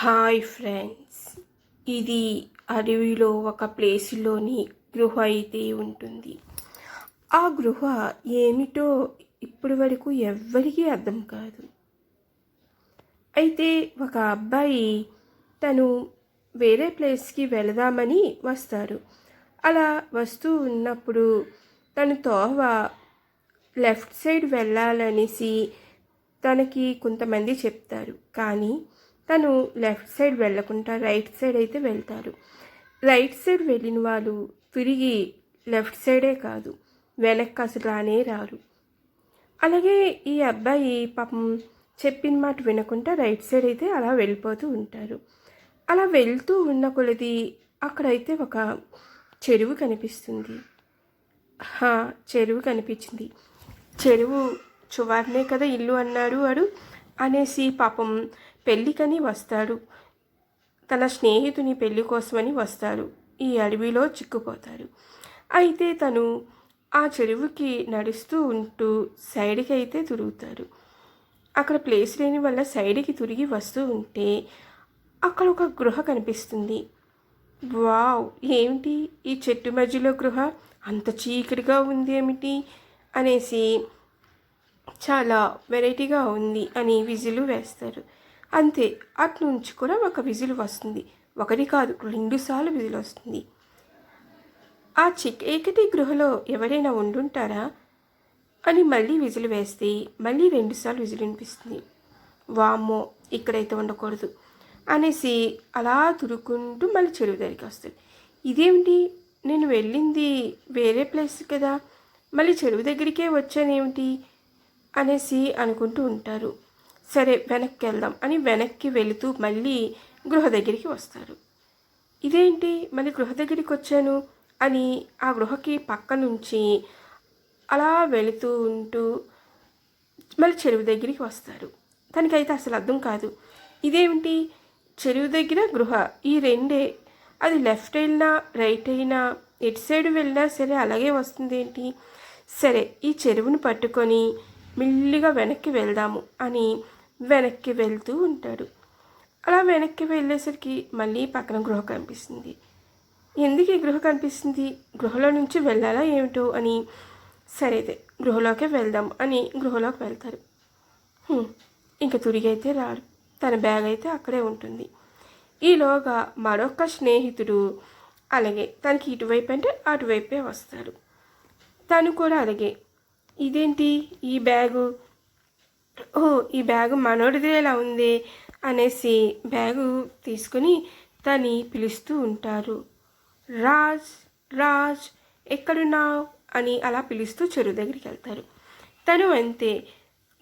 Hi friends. ఇది అడవిలో ఒక ప్లేస్లోని గృహ అయితే ఉంటుంది. ఆ గృహ ఏమిటో ఇప్పటి వరకు ఎవ్వరికీ అర్థం కాదు. అయితే ఒక అబ్బాయి తను వేరే ప్లేస్కి వెళదామని వస్తారు. అలా వస్తూ ఉన్నప్పుడు తను తోవ లెఫ్ట్ సైడ్ వెళ్ళాలనేసి తనకి కొంతమంది చెప్తారు. కానీ తను లెఫ్ట్ సైడ్ వెళ్ళకుండా రైట్ సైడ్ అయితే వెళ్తారు. రైట్ సైడ్ వెళ్ళిన వాళ్ళు తిరిగి లెఫ్ట్ సైడే కాదు వెనక్కి అసలు రానే రారు. అలాగే ఈ అబ్బాయి పాపం చెప్పిన మాట వినకుండా రైట్ సైడ్ అయితే అలా వెళ్ళిపోతూ ఉంటారు. అలా వెళ్తూ ఉన్న కొలది అక్కడైతే ఒక చెరువు కనిపిస్తుంది. చెరువు కనిపించింది. చెరువు చువారనే కదా ఇల్లు అన్నాడు వాడు అనేసి పాపం పెళ్ళికని వస్తాడు. తన స్నేహితుని పెళ్ళి కోసమని వస్తాడు. ఈ అడవిలో చిక్కుపోతాడు. అయితే తను ఆ చెరువుకి నడుస్తూ ఉంటూ సైడ్కి అయితే తిరుగుతాడు. అక్కడ ప్లేస్ లేని వల్ల సైడ్కి తిరిగి వస్తూ ఉంటే అక్కడ ఒక గృహ కనిపిస్తుంది. వావ్! ఏమిటి ఈ చెట్టు మధ్యలో గృహ? అంత చీకటిగా ఉంది ఏమిటి? అనేసి చాలా వెరైటీగా ఉంది అని విజిల్ వేస్తారు. అంతే అటు నుంచి కూడా ఒక విజిల్ వస్తుంది. ఒకటి కాదు రెండుసార్లు విజిల్ వస్తుంది. ఆ చికేకటి గృహలో ఎవరైనా ఉండుంటారా? అని మళ్ళీ విజిల్ వేస్తే మళ్ళీ రెండుసార్లు విజిల్ వినిపిస్తుంది. వామ్మో ఇక్కడైతే ఉండకూడదు అనేసి అలా తురుకుంటూ మళ్ళీ చెరువు దగ్గరికి వస్తుంది. ఇదేమిటి? నేను వెళ్ళింది వేరే ప్లేస్ కదా మళ్ళీ చెరువు దగ్గరికే వచ్చానేమిటి? అనేసి అనుకుంటూ ఉంటారు. సరే వెనక్కి వెళ్దాం అని వెనక్కి వెళుతూ మళ్ళీ గృహ దగ్గరికి వస్తారు. ఇదేంటి? మళ్ళీ గృహ దగ్గరికి వచ్చాను? అని ఆ గృహకి పక్క నుంచి అలా వెళుతూ ఉంటూ మళ్ళీ చెరువు దగ్గరికి వస్తారు. తనకైతే అసలు అర్థం కాదు. ఇదేమిటి? చెరువు దగ్గర గృహ? ఈ రెండే? అది లెఫ్ట్ అయినా రైట్ అయినా ఎటు సైడ్ వెళ్ళినా సరే అలాగే వస్తుంది ఏంటి సరే ఈ చెరువును పట్టుకొని మెల్లిగా వెనక్కి వెళ్దాము అని వెనక్కి వెళ్తూ ఉంటాడు. అలా వెనక్కి వెళ్ళేసరికి మళ్ళీ పక్కన గృహ కనిపిస్తుంది. ఎందుకు ఈ గృహ కనిపిస్తుంది? గృహలో నుంచి వెళ్ళాలా ఏమిటో అని. సరే అయితే గృహలోకి వెళ్దాం అని గృహలోకి వెళ్తారు. ఇంకా తిరిగి అయితే రాడు తన బ్యాగ్ అయితే అక్కడే ఉంటుంది. ఈలోగా మరొక స్నేహితుడు అలాగే తనకి ఇటువైపు అంటే అటువైపే వస్తాడు. తను కూడా అలాగే. ఇదేంటి? ఈ బ్యాగు? ఓ ఈ బ్యాగు మనోడిదేలా ఉంది? అనేసి బ్యాగు తీసుకుని తని పిలుస్తూ ఉంటారు. రాజ్ రాజ్ ఎక్కడున్నావు? అని అలా పిలుస్తూ చెరువు దగ్గరికి వెళ్తారు. తను అంతే.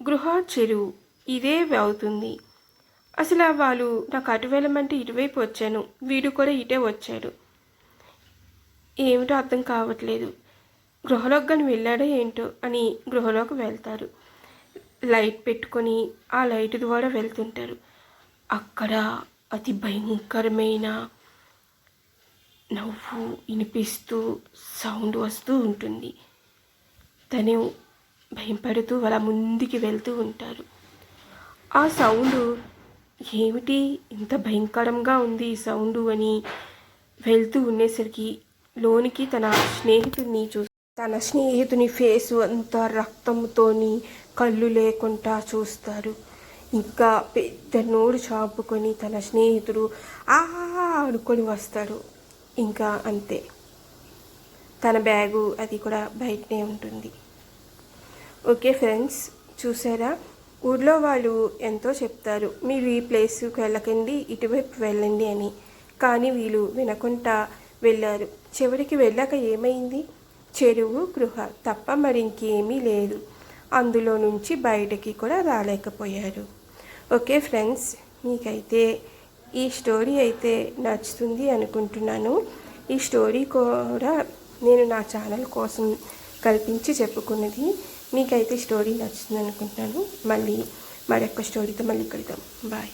గృహ చెరువు ఇదే అవుతుంది. అసలు వాళ్ళు నాకు అటు వెళ్ళమంటే ఇటువైపు వచ్చాను. వీడు కూడా ఇటే వచ్చాడు. ఏమిటో అర్థం కావట్లేదు. గృహలోకి కానీ వెళ్ళాడో ఏంటో అని గృహలోకి వెళ్తారు. లైట్ పెట్టుకొని ఆ లైట్ ద్వారా వెళ్తుంటారు. అక్కడ అతి భయంకరమైన నవ్వు వినిపిస్తూ సౌండ్ వస్తూ ఉంటుంది. తను భయపడుతూ అలా ముందుకి వెళ్తూ ఉంటారు. ఆ సౌండ్ ఏమిటి? ఇంత భయంకరంగా ఉంది ఈ సౌండ్ అని వెళ్తూ ఉండేసరికి లోనికి తన స్నేహితుడిని చూ తన స్నేహితుని ఫేసు అంతా రక్తంతోని కళ్ళు లేకుండా చూస్తారు. ఇంకా పెద్ద నోరు చాపుకొని తన స్నేహితుడు ఆ అనుకొని వస్తాడు. ఇంకా అంతే. తన బ్యాగు అది కూడా బయటనే ఉంటుంది. ఓకే ఫ్రెండ్స్ చూసారా? ఊర్లో వాళ్ళు ఎంతో చెప్తారు మీరు ఈ ప్లేస్కి వెళ్ళకండి ఇటువైపు వెళ్ళండి అని. కానీ వీళ్ళు వినకుండా వెళ్ళారు. చివరికి వెళ్ళాక ఏమైంది? చెరువు గృహ తప్ప మరి ఇంకేమీ లేదు. అందులో నుంచి బయటకి కూడా రాలేకపోయారు. ఓకే ఫ్రెండ్స్ మీకైతే ఈ స్టోరీ అయితే నచ్చుతుంది అనుకుంటున్నాను. ఈ స్టోరీ కూడా నేను నా ఛానల్ కోసం కల్పించి చెప్పుకున్నది. మీకైతే స్టోరీ నచ్చుతుంది అనుకుంటున్నాను. మళ్ళీ మరొక స్టోరీతో మళ్ళీ కలుద్దాం. బాయ్.